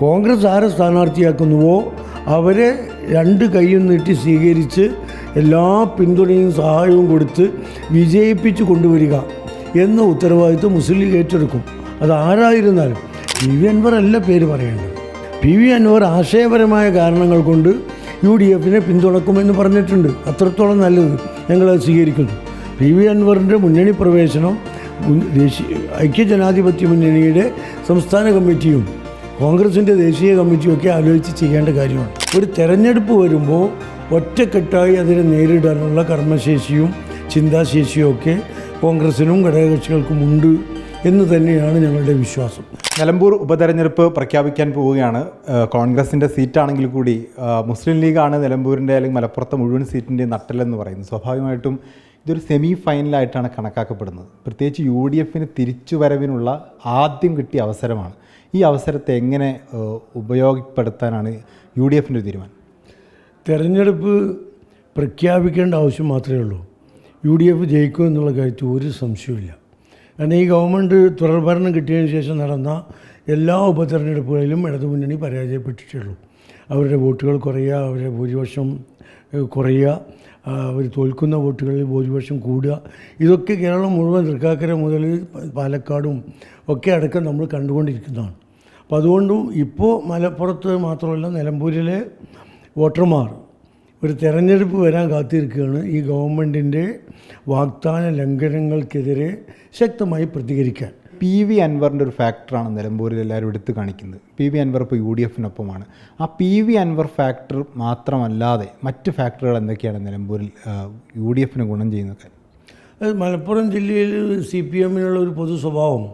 കോൺഗ്രസ് ആരെ സ്ഥാനാർത്ഥിയാക്കുന്നുവോ അവരെ രണ്ട് കൈയും നീട്ടി സ്വീകരിച്ച് എല്ലാ പിന്തുണയും സഹായവും കൊടുത്ത് വിജയിപ്പിച്ച് കൊണ്ടുവരിക എന്ന ഉത്തരവാദിത്വം മുസ്ലിം ലീഗ് ഏറ്റെടുക്കും. അത് ആരായിരുന്നാലും പി വി അൻവർ അല്ല പേര് പറയേണ്ടത്. പി വി അൻവർ ആശയപരമായ കാരണങ്ങൾ കൊണ്ട് യു ഡി എഫിനെ പിന്തുണക്കുമെന്ന് പറഞ്ഞിട്ടുണ്ട്. അത്രത്തോളം നല്ലത് ഞങ്ങളത് സ്വീകരിക്കുന്നു. പി വി അൻവറിന്റെ മുന്നണി പ്രവേശനം ദേശീയ ഐക്യജനാധിപത്യ മുന്നണിയുടെ സംസ്ഥാന കമ്മിറ്റിയും കോൺഗ്രസിന്റെ ദേശീയ കമ്മിറ്റിയൊക്കെ ആലോചിച്ച് ചെയ്യേണ്ട കാര്യമാണ്. ഒരു തെരഞ്ഞെടുപ്പ് വരുമ്പോൾ ഒറ്റക്കെട്ടായി അതിനെ നേരിടാനുള്ള കർമ്മശേഷിയും ചിന്താശേഷിയും ഒക്കെ കോൺഗ്രസിനും ഘടകകക്ഷികൾക്കും ഉണ്ട് എന്ന് തന്നെയാണ് ഞങ്ങളുടെ വിശ്വാസം. നിലമ്പൂർ ഉപതെരഞ്ഞെടുപ്പ് പ്രഖ്യാപിക്കാൻ പോവുകയാണ്. കോൺഗ്രസിന്റെ സീറ്റാണെങ്കിൽ കൂടി മുസ്ലിം ലീഗാണ് നിലമ്പൂരിന്റെ അല്ലെങ്കിൽ മലപ്പുറത്തെ മുഴുവൻ സീറ്റിന്റെ നട്ടലെന്ന് പറയുന്നത് സ്വാഭാവികമായിട്ടും ഇതൊരു സെമി ഫൈനലായിട്ടാണ് കണക്കാക്കപ്പെടുന്നത്. പ്രത്യേകിച്ച് യു ഡി എഫിന് തിരിച്ചുവരവിനുള്ള ആദ്യം കിട്ടിയ അവസരമാണ്. ഈ അവസരത്തെ എങ്ങനെ ഉപയോഗപ്പെടുത്താനാണ് യു ഡി എഫിന്റെ തീരുമാനം? തെരഞ്ഞെടുപ്പ് പ്രഖ്യാപിക്കേണ്ട ആവശ്യം മാത്രമേ ഉള്ളൂ. യു ഡി എഫ് ജയിക്കും എന്നുള്ള കാര്യത്തിൽ ഒരു സംശയമില്ല കാരണം ഈ ഗവൺമെന്റ് തുടർഭരണം കിട്ടിയതിന് ശേഷം നടന്ന എല്ലാ ഉപതെരഞ്ഞെടുപ്പുകളിലും ഇടതുമുന്നണി പരാജയപ്പെട്ടിട്ടുള്ളൂ അവരുടെ വോട്ടുകൾ കുറയുക അവരുടെ ഭൂരിപക്ഷം കുറയുക അവർ തോൽക്കുന്ന വോട്ടുകളിൽ ഭൂരിപക്ഷം കൂടുക. ഇതൊക്കെ കേരളം മുഴുവൻ തൃക്കാക്കര മുതൽ പാലക്കാടും ഒക്കെ അടക്കം നമ്മൾ കണ്ടുകൊണ്ടിരിക്കുന്നതാണ്. അപ്പോൾ അതുകൊണ്ടും ഇപ്പോൾ മലപ്പുറത്ത് മാത്രമല്ല നിലമ്പൂരിലെ വോട്ടർമാർ ഒരു തെരഞ്ഞെടുപ്പ് വരാൻ കാത്തിരിക്കുകയാണ്. ഈ ഗവൺമെന്റിന്റെ വാഗ്ദാന ലംഘനങ്ങൾക്കെതിരെ ശക്തമായി പ്രതികരിക്കാൻ. പി വി അൻവറിന്റെ ഒരു ഫാക്ടറാണ് നിലമ്പൂരിൽ എല്ലാവരും എടുത്തു കാണിക്കുന്നത്. പി വി അൻവർ ഇപ്പോൾ യു ഡി എഫിനൊപ്പമാണ്. ആ പി വി അൻവർ ഫാക്ടർ മാത്രമല്ലാതെ മറ്റ് ഫാക്ടറുകൾ എന്തൊക്കെയാണ് നിലമ്പൂരിൽ യു ഡി എഫിന് ഗുണം ചെയ്യുന്നത് മലപ്പുറം ജില്ലയിൽ സി പി എമ്മിനുള്ള ഒരു പൊതു സ്വഭാവം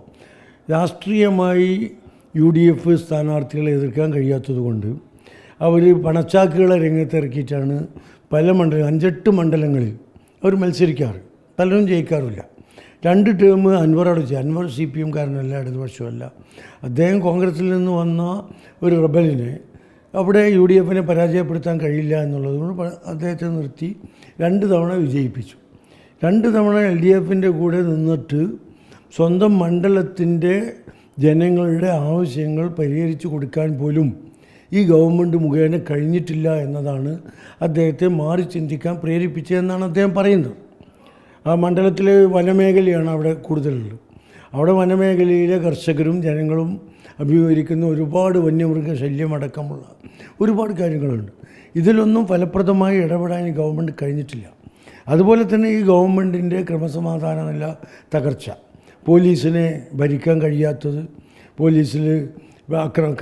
രാഷ്ട്രീയമായി യു ഡി എഫ് സ്ഥാനാർത്ഥികളെ എതിർക്കാൻ കഴിയാത്തതുകൊണ്ട് അവർ പണച്ചാക്കുകളെ രംഗത്തിറക്കിയിട്ടാണ് പല മണ്ഡലം അഞ്ചെട്ട് മണ്ഡലങ്ങളിൽ അവർ മത്സരിക്കാറ്. പലരും ജയിക്കാറില്ല രണ്ട് ടേം അൻവർ വെച്ചു അൻവർ സി പി എംകാരനല്ല ഇടതുപക്ഷമല്ല. അദ്ദേഹം കോൺഗ്രസിൽ നിന്ന് വന്ന ഒരു റബലിനെ അവിടെ യു ഡി എഫിനെ പരാജയപ്പെടുത്താൻ കഴിയില്ല എന്നുള്ളതുകൊണ്ട് അദ്ദേഹത്തെ നിർത്തി രണ്ട് തവണ വിജയിപ്പിച്ചു. രണ്ട് തവണ എൽ ഡി എഫിന്റെ കൂടെ നിന്നിട്ട് സ്വന്തം മണ്ഡലത്തിന്റെ ജനങ്ങളുടെ ആവശ്യങ്ങൾ പരിഹരിച്ചു കൊടുക്കാൻ പോലും ഈ ഗവൺമെന്റ് മുഖേന കഴിഞ്ഞിട്ടില്ല എന്നതാണ് അദ്ദേഹത്തെ മാറി ചിന്തിക്കാൻ പ്രേരിപ്പിച്ചതെന്നാണ് അദ്ദേഹം പറയുന്നത്. ആ മണ്ഡലത്തിലെ വനമേഖലയാണ് അവിടെ കൂടുതലുള്ളത്. അവിടെ വനമേഖലയിലെ കർഷകരും ജനങ്ങളും അഭിമുഖീകരിക്കുന്ന ഒരുപാട് വന്യമൃഗ ശല്യമടക്കമുള്ള ഒരുപാട് കാര്യങ്ങളുണ്ട്. ഇതിലൊന്നും ഫലപ്രദമായി ഇടപെടാൻ ഗവൺമെന്റ് കഴിഞ്ഞിട്ടില്ല. അതുപോലെ തന്നെ ഈ ഗവൺമെന്റിന്റെ ക്രമസമാധാന നില തകർച്ച. പോലീസിനെ ഭരിക്കാൻ കഴിയാത്തത് പോലീസിൽ അക്രമ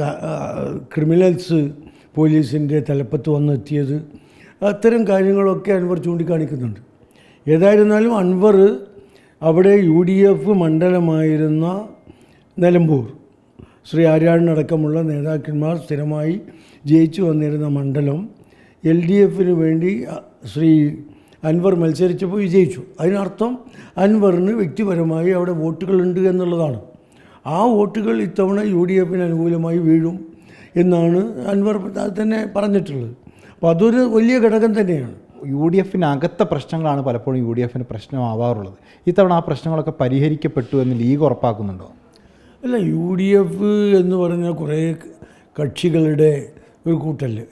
ക്രിമിനൽസ് പോലീസിന്റെ തലപ്പത്ത് വന്നെത്തിയത് അത്തരം കാര്യങ്ങളൊക്കെ അൻവർ ചൂണ്ടിക്കാണിക്കുന്നുണ്ട്. ഏതായിരുന്നാലും അൻവർ അവിടെ യു ഡി എഫ് മണ്ഡലമായിരുന്ന നിലമ്പൂർ. ശ്രീ ആര്യാടനടക്കമുള്ള നേതാക്കന്മാർ സ്ഥിരമായി ജയിച്ചു വന്നിരുന്ന മണ്ഡലം. എൽ ഡി എഫിന് വേണ്ടി ശ്രീ അൻവർ മത്സരിച്ചപ്പോൾ വിജയിച്ചു. അതിനർത്ഥം അൻവറിന് വ്യക്തിപരമായി അവിടെ വോട്ടുകളുണ്ട് എന്നുള്ളതാണ്. ആ വോട്ടുകൾ ഇത്തവണ യു ഡി എഫിന് അനുകൂലമായി വീഴും എന്നാണ് അൻവർ തന്നെ പറഞ്ഞിട്ടുള്ളത്. അപ്പോൾ അതൊരു വലിയ ഘടകം തന്നെയാണ്. യു ഡി എഫിനകത്തെ പ്രശ്നങ്ങളാണ് പലപ്പോഴും യു ഡി എഫിന് പ്രശ്നമാവാറുള്ളത്. ഇത്തവണ ആ പ്രശ്നങ്ങളൊക്കെ പരിഹരിക്കപ്പെട്ടു എന്ന് ലീഗ് ഉറപ്പാക്കുന്നുണ്ടോ? അല്ല യു ഡി എഫ് എന്ന് പറഞ്ഞ കുറേ കക്ഷികളുടെ ഒരു കൂട്ടല്ലേ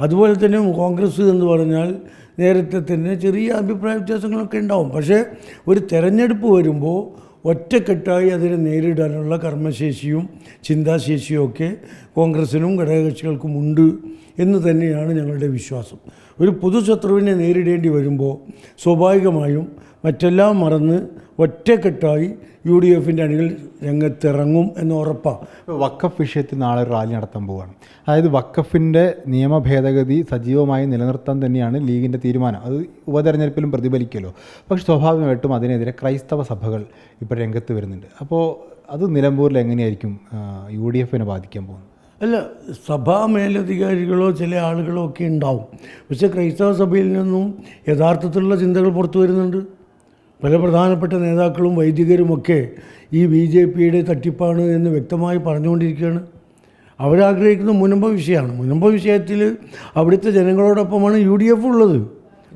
അതുപോലെ തന്നെ കോൺഗ്രസ് എന്ന് പറഞ്ഞാൽ നേരത്തെ തന്നെ ചെറിയ അഭിപ്രായ വ്യത്യാസങ്ങളൊക്കെ ഉണ്ടാവും. പക്ഷേ ഒരു തെരഞ്ഞെടുപ്പ് വരുമ്പോൾ ഒറ്റക്കെട്ടായി അതിനെ നേരിടാനുള്ള കർമ്മശേഷിയും ചിന്താശേഷിയും ഒക്കെ കോൺഗ്രസിനും ഘടകകക്ഷികൾക്കും ഉണ്ട് എന്ന് തന്നെയാണ് ഞങ്ങളുടെ വിശ്വാസം. ഒരു പൊതുശത്രുവിനെ നേരിടേണ്ടി വരുമ്പോൾ സ്വാഭാവികമായും മറ്റെല്ലാം മറന്ന് ഒറ്റക്കെട്ടായി യു ഡി എഫിന്റെ അണികൾ രംഗത്തിറങ്ങും എന്ന് ഉറപ്പാണ് വക്കഫ് വിഷയത്തിൽ നാളെ റാലി നടത്താൻ പോവുകയാണ് അതായത് വക്കഫിന്റെ നിയമ ഭേദഗതി സജീവമായി നിലനിർത്താൻ തന്നെയാണ് ലീഗിന്റെ തീരുമാനം. അത് ഉപതെരഞ്ഞെടുപ്പിലും പ്രതിഫലിക്കുമല്ലോ. പക്ഷേ സ്വാഭാവികമായിട്ടും അതിനെതിരെ ക്രൈസ്തവ സഭകൾ ഇപ്പോൾ രംഗത്ത് വരുന്നുണ്ട്. അപ്പോൾ അത് നിലമ്പൂരിൽ എങ്ങനെയായിരിക്കും യു ഡി എഫിനെ ബാധിക്കാൻ പോകുന്നത്? അല്ല സഭാ മേലധികാരികളോ ചില ആളുകളോ ഒക്കെ ഉണ്ടാവും. പക്ഷേ ക്രൈസ്തവ സഭയിൽ നിന്നും യഥാർത്ഥത്തിലുള്ള ചിന്തകൾ പുറത്തു വരുന്നുണ്ട്. പല പ്രധാനപ്പെട്ട നേതാക്കളും വൈദികരുമൊക്കെ ഈ ബി ജെ പിയുടെ തട്ടിപ്പാണ് എന്ന് വ്യക്തമായി പറഞ്ഞുകൊണ്ടിരിക്കുകയാണ്. അവരാഗ്രഹിക്കുന്ന മുനമ്പ വിഷയമാണ്. മുനമ്പ വിഷയത്തിൽ അവിടുത്തെ ജനങ്ങളോടൊപ്പമാണ് യു ഡി എഫ് ഉള്ളത്.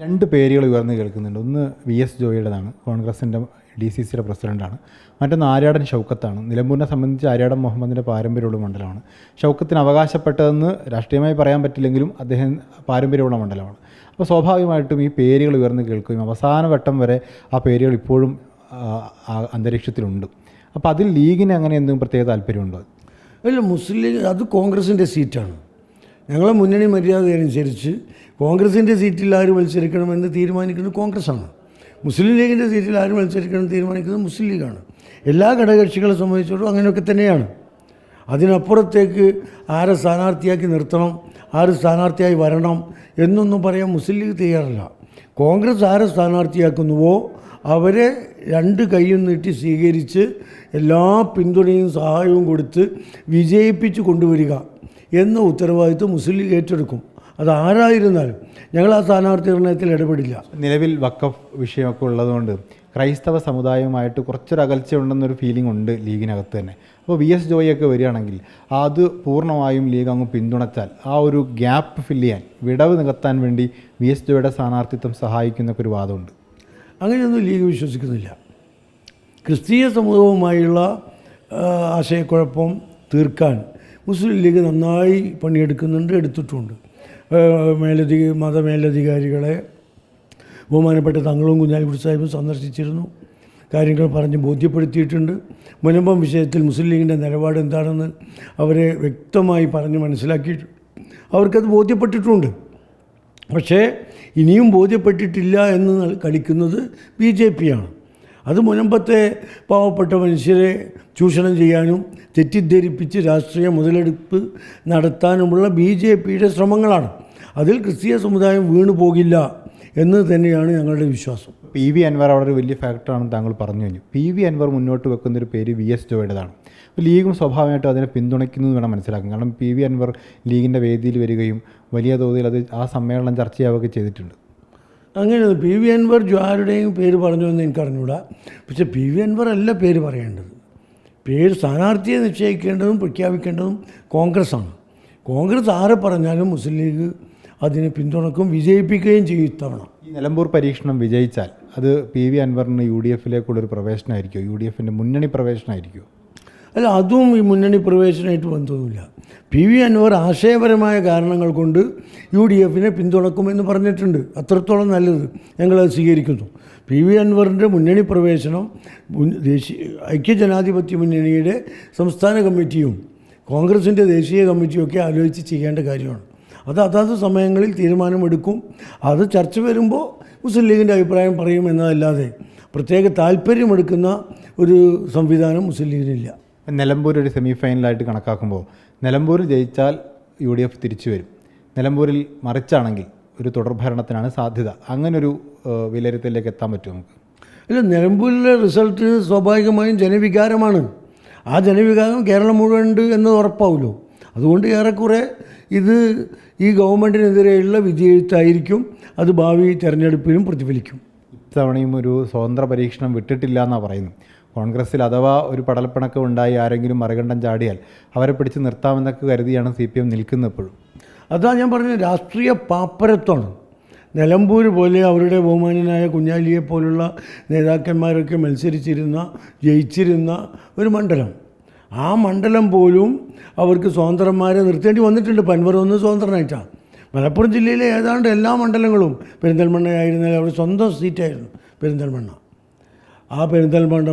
രണ്ട് പേരുകൾ ഉയർന്നു കേൾക്കുന്നുണ്ട്. ഒന്ന് വി എസ് ജോയിയുടേതാണ്. കോൺഗ്രസിന്റെ ഡി സി സിയുടെ പ്രസിഡന്റാണ് മറ്റൊന്ന് ആര്യാടൻ ഷൗക്കത്താണ്. നിലമ്പൂരിനെ സംബന്ധിച്ച് ആര്യാടൻ മുഹമ്മദിന്റെ പാരമ്പര്യമുള്ള മണ്ഡലമാണ്. ഷൗക്കത്തിന് അവകാശപ്പെട്ടതെന്ന് രാഷ്ട്രീയമായി പറയാൻ പറ്റില്ലെങ്കിലും അദ്ദേഹം പാരമ്പര്യമുള്ള മണ്ഡലമാണ്. അപ്പോൾ സ്വാഭാവികമായിട്ടും ഈ പേരുകൾ ഉയർന്ന് കേൾക്കുകയും അവസാന വട്ടം വരെ ആ പേരുകൾ ഇപ്പോഴും അന്തരീക്ഷത്തിലുണ്ട്. അപ്പോൾ അതിൽ ലീഗിന് അങ്ങനെ എന്തെങ്കിലും പ്രത്യേക താല്പര്യമുണ്ടോ? അല്ല മുസ്ലിം ലീഗ് അത് കോൺഗ്രസിന്റെ സീറ്റാണ്. ഞങ്ങളെ മുന്നണി മര്യാദ അനുസരിച്ച് കോൺഗ്രസിന്റെ സീറ്റിൽ ആര് മത്സരിക്കണമെന്ന് തീരുമാനിക്കുന്നത് കോൺഗ്രസ്സാണ്. മുസ്ലിം ലീഗിന്റെ സീറ്റിൽ ആര് മത്സരിക്കണം തീരുമാനിക്കുന്നത് മുസ്ലിം ലീഗാണ്. എല്ലാ ഘടകകക്ഷികളെ സംബന്ധിച്ചിടത്തോളം അങ്ങനെയൊക്കെ തന്നെയാണ്. അതിനപ്പുറത്തേക്ക് ആരെ സ്ഥാനാർത്ഥിയാക്കി നിർത്തണം ആര് സ്ഥാനാർത്ഥിയായി വരണം എന്നൊന്നും പറയാൻ മുസ്ലിം ലീഗ് തയ്യാറല്ല. കോൺഗ്രസ് ആരെ സ്ഥാനാർത്ഥിയാക്കുന്നുവോ അവരെ രണ്ട് കൈയും നീട്ടി സ്വീകരിച്ച് എല്ലാ പിന്തുണയും സഹായവും കൊടുത്ത് വിജയിപ്പിച്ച് കൊണ്ടുവരിക എന്ന ഉത്തരവാദിത്വം മുസ്ലിം ലീഗ് ഏറ്റെടുക്കും. അത് ആരായിരുന്നാലും ഞങ്ങൾ ആ സ്ഥാനാർത്ഥി നിർണയത്തിൽ ഇടപെടില്ല. നിലവിൽ വക്കഫ് വിഷയമൊക്കെ ഉള്ളതുകൊണ്ട് ക്രൈസ്തവ സമുദായവുമായിട്ട് കുറച്ചൊരു ഉണ്ടെന്നൊരു ഫീലിംഗ് ഉണ്ട് ലീഗിനകത്ത് തന്നെ. അപ്പോൾ വി എസ് ജോയിയൊക്കെ വരികയാണെങ്കിൽ അത് പൂർണമായും ലീഗ് അങ്ങ് പിന്തുണച്ചാൽ ആ ഒരു ഗ്യാപ്പ് ഫില്ല് ചെയ്യാൻ വിടവ് നികത്താൻ വേണ്ടി വി എസ് ജോയുടെ സ്ഥാനാർത്ഥിത്വം സഹായിക്കുന്നൊക്കെ ഒരു വാദമുണ്ട്. അങ്ങനെയൊന്നും ലീഗ് വിശ്വസിക്കുന്നില്ല. ക്രിസ്തീയ സമൂഹവുമായുള്ള ആശയക്കുഴപ്പം തീർക്കാൻ മുസ്ലിം ലീഗ് നന്നായി പണിയെടുക്കുന്നുണ്ട് എടുത്തിട്ടുമുണ്ട് ആ, മേലധി മതമേലധികാരികളെ ബഹുമാനപ്പെട്ട തങ്ങളും കുഞ്ഞാലിക്കുട്ടി സാഹിബും സന്ദർശിച്ചിരുന്നു. കാര്യങ്ങൾ പറഞ്ഞ് ബോധ്യപ്പെടുത്തിയിട്ടുണ്ട്. മുനമ്പം വിഷയത്തിൽ മുസ്ലിം ലീഗിന്റെ നിലപാട് എന്താണെന്ന് അവരെ വ്യക്തമായി പറഞ്ഞ് മനസ്സിലാക്കിയിട്ടുണ്ട്. അവർക്കത് ബോധ്യപ്പെട്ടിട്ടുണ്ട്. പക്ഷേ ഇനിയും ബോധ്യപ്പെട്ടിട്ടില്ല എന്ന് കളിക്കുന്നത് ബി ജെ പിയാണ്. അത് മുനമ്പത്തെ പാവപ്പെട്ട മനുഷ്യരെ ചൂഷണം ചെയ്യാനും തെറ്റിദ്ധരിപ്പിച്ച് രാഷ്ട്രീയ മുതലെടുപ്പ് നടത്താനുമുള്ള ബി ജെ പിയുടെ ശ്രമങ്ങളാണ്. അതിൽ ക്രിസ്തീയ സമുദായം വീണു പോകില്ല എന്ന് തന്നെയാണ് ഞങ്ങളുടെ വിശ്വാസം. പി വി അൻവർ അവിടെ ഒരു വലിയ ഫാക്ടറാണെന്ന് താങ്കൾ പറഞ്ഞു കഴിഞ്ഞു. പി വി അൻവർ മുന്നോട്ട് വെക്കുന്ന ഒരു പേര് വി എസ് ജോയുടേതാണ് അപ്പോൾ ലീഗും സ്വാഭാവികമായിട്ടും അതിനെ പിന്തുണയ്ക്കുന്നു എന്ന് വേണം മനസ്സിലാക്കാൻ. കാരണം പി വി അൻവർ ലീഗിന്റെ വേദിയിൽ വരികയും വലിയ തോതിൽ അത് ആ സമ്മേളനം ചർച്ചയാവുകയൊക്കെ ചെയ്തിട്ടുണ്ട്. അങ്ങനെ പി വി അൻവർ ആരുടെയും പേര് പറഞ്ഞു എന്ന് എനിക്ക് അറിഞ്ഞൂടാ പക്ഷേ പി വി അൻവർ അല്ല പേര് പറയേണ്ടത്. പേര് സ്ഥാനാർത്ഥിയെ നിശ്ചയിക്കേണ്ടതും പ്രഖ്യാപിക്കേണ്ടതും കോൺഗ്രസ്സാണ്. കോൺഗ്രസ് ആരെ പറഞ്ഞാലും മുസ്ലിം ലീഗ് അതിനെ പിന്തുണക്കും വിജയിപ്പിക്കുകയും ചെയ്യും ഇത്തവണ. ഈ നിലമ്പൂർ പരീക്ഷണം വിജയിച്ചാൽ അത് പി വി അൻവറിന് യു ഡി എഫിലേക്കുള്ളൊരു പ്രവേശനമായിരിക്കുമോ യു ഡി എഫിന്റെ മുന്നണി പ്രവേശനമായിരിക്കുമോ അല്ല അതും ഈ മുന്നണി പ്രവേശനമായിട്ട് ബന്ധവുമില്ല. പി വി അൻവർ ആശയപരമായ കാരണങ്ങൾ കൊണ്ട് യു ഡി എഫിനെ പിന്തുണക്കുമെന്ന് പറഞ്ഞിട്ടുണ്ട്. അത്രത്തോളം നല്ലത് ഞങ്ങളത് സ്വീകരിക്കുന്നു. പി വി അൻവറിന്റെ മുന്നണി പ്രവേശനം ദേശീയ ഐക്യജനാധിപത്യ മുന്നണിയുടെ സംസ്ഥാന കമ്മിറ്റിയും കോൺഗ്രസിന്റെ ദേശീയ കമ്മിറ്റിയും ഒക്കെ ആലോചിച്ച് ചെയ്യേണ്ട കാര്യമാണ്. അത് അതാത് സമയങ്ങളിൽ തീരുമാനമെടുക്കും. അത് ചർച്ച വരുമ്പോൾ മുസ്ലിം ലീഗിന്റെ അഭിപ്രായം പറയും എന്നതല്ലാതെ പ്രത്യേക താല്പര്യമെടുക്കുന്ന ഒരു സംവിധാനം മുസ്ലിം ലീഗിനില്ല. നിലമ്പൂർ ഒരു സെമി ഫൈനലായിട്ട് കണക്കാക്കുമ്പോൾ നിലമ്പൂരിൽ ജയിച്ചാൽ യു ഡി എഫ് തിരിച്ചു വരും. നിലമ്പൂരിൽ മറിച്ചാണെങ്കിൽ ഒരു തുടർഭരണത്തിനാണ് സാധ്യത. അങ്ങനൊരു വിലയിരുത്തലിലേക്ക് എത്താൻ പറ്റും നമുക്ക്? അല്ല നിലമ്പൂരിലെ റിസൾട്ട് സ്വാഭാവികമായും ജനവികാരമാണ്. ആ ജനവികാരം കേരളം മുഴുവൻ ഉണ്ട് എന്ന് ഉറപ്പാവുമല്ലോ അതുകൊണ്ട് ഏറെക്കുറെ ഇത് ഈ ഗവൺമെന്റിനെതിരെയുള്ള വിധിയെഴുത്തായിരിക്കും അത് ഭാവി തെരഞ്ഞെടുപ്പിലും പ്രതിഫലിക്കും. ഇത്തവണയും ഒരു സ്വതന്ത്ര പരീക്ഷണം വിട്ടിട്ടില്ല എന്നാണ് പറയുന്നത് കോൺഗ്രസ്സിൽ അഥവാ ഒരു പടലപ്പിണക്കം ഉണ്ടായി ആരെങ്കിലും മറികണ്ഠം ചാടിയാൽ അവരെ പിടിച്ച് നിർത്താമെന്നൊക്കെ കരുതിയാണ് സി പി എം നിൽക്കുന്നത് ഇപ്പോഴും. അതാ ഞാൻ പറഞ്ഞത് രാഷ്ട്രീയ പാപ്പരത്വമാണ്. നിലമ്പൂർ പോലെ അവരുടെ ബഹുമാനനായ കുഞ്ഞാലിയെ പോലുള്ള നേതാക്കന്മാരൊക്കെ മത്സരിച്ചിരുന്ന ജയിച്ചിരുന്ന ഒരു മണ്ഡലം. ആ മണ്ഡലം പോലും അവർക്ക് സ്വതന്ത്രന്മാരെ നിർത്തേണ്ടി വന്നിട്ടുണ്ട്. പൻവറൊന്ന് സ്വതന്ത്രനായിട്ടാണ് മലപ്പുറം ജില്ലയിലെ ഏതാണ്ട് എല്ലാ മണ്ഡലങ്ങളും പെരിന്തൽമണ്ണയായിരുന്നാലും അവിടെ സ്വന്തം സീറ്റായിരുന്നു പെരിന്തൽമണ്ണ. ആ പെരിന്തൽമണ്ണ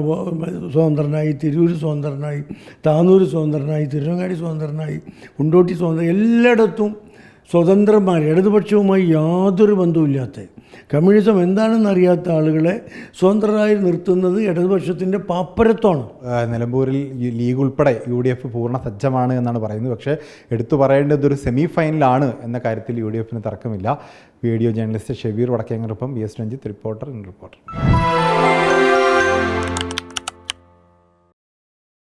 സ്വതന്ത്രനായി തിരൂർ സ്വതന്ത്രനായി താനൂർ സ്വതന്ത്രനായി തിരുവങ്ങാടി സ്വതന്ത്രനായി കുണ്ടോട്ടി സ്വതന്ത്രം എല്ലായിടത്തും സ്വതന്ത്രന്മാർ ഇടതുപക്ഷവുമായി യാതൊരു ബന്ധവുമില്ലാത്ത. കമ്മ്യൂണിസം എന്താണെന്ന് അറിയാത്ത ആളുകളെ സ്വതന്ത്രരായി നിർത്തുന്നത് ഇടതുപക്ഷത്തിന്റെ പാപ്പരത്വമാണ്. നിലമ്പൂരിൽ ലീഗ് ഉൾപ്പെടെ യു ഡി എഫ് പൂർണ സജ്ജമാണ് എന്നാണ് പറയുന്നത്. പക്ഷേ എടുത്തു പറയേണ്ടത് ഒരു സെമി ഫൈനലാണ് എന്ന കാര്യത്തിൽ യു ഡി എഫിന് തർക്കമില്ല. Video journalist Shebeer വടക്കേങ്ങറൊപ്പം B S Ranjith reporter in Reporter.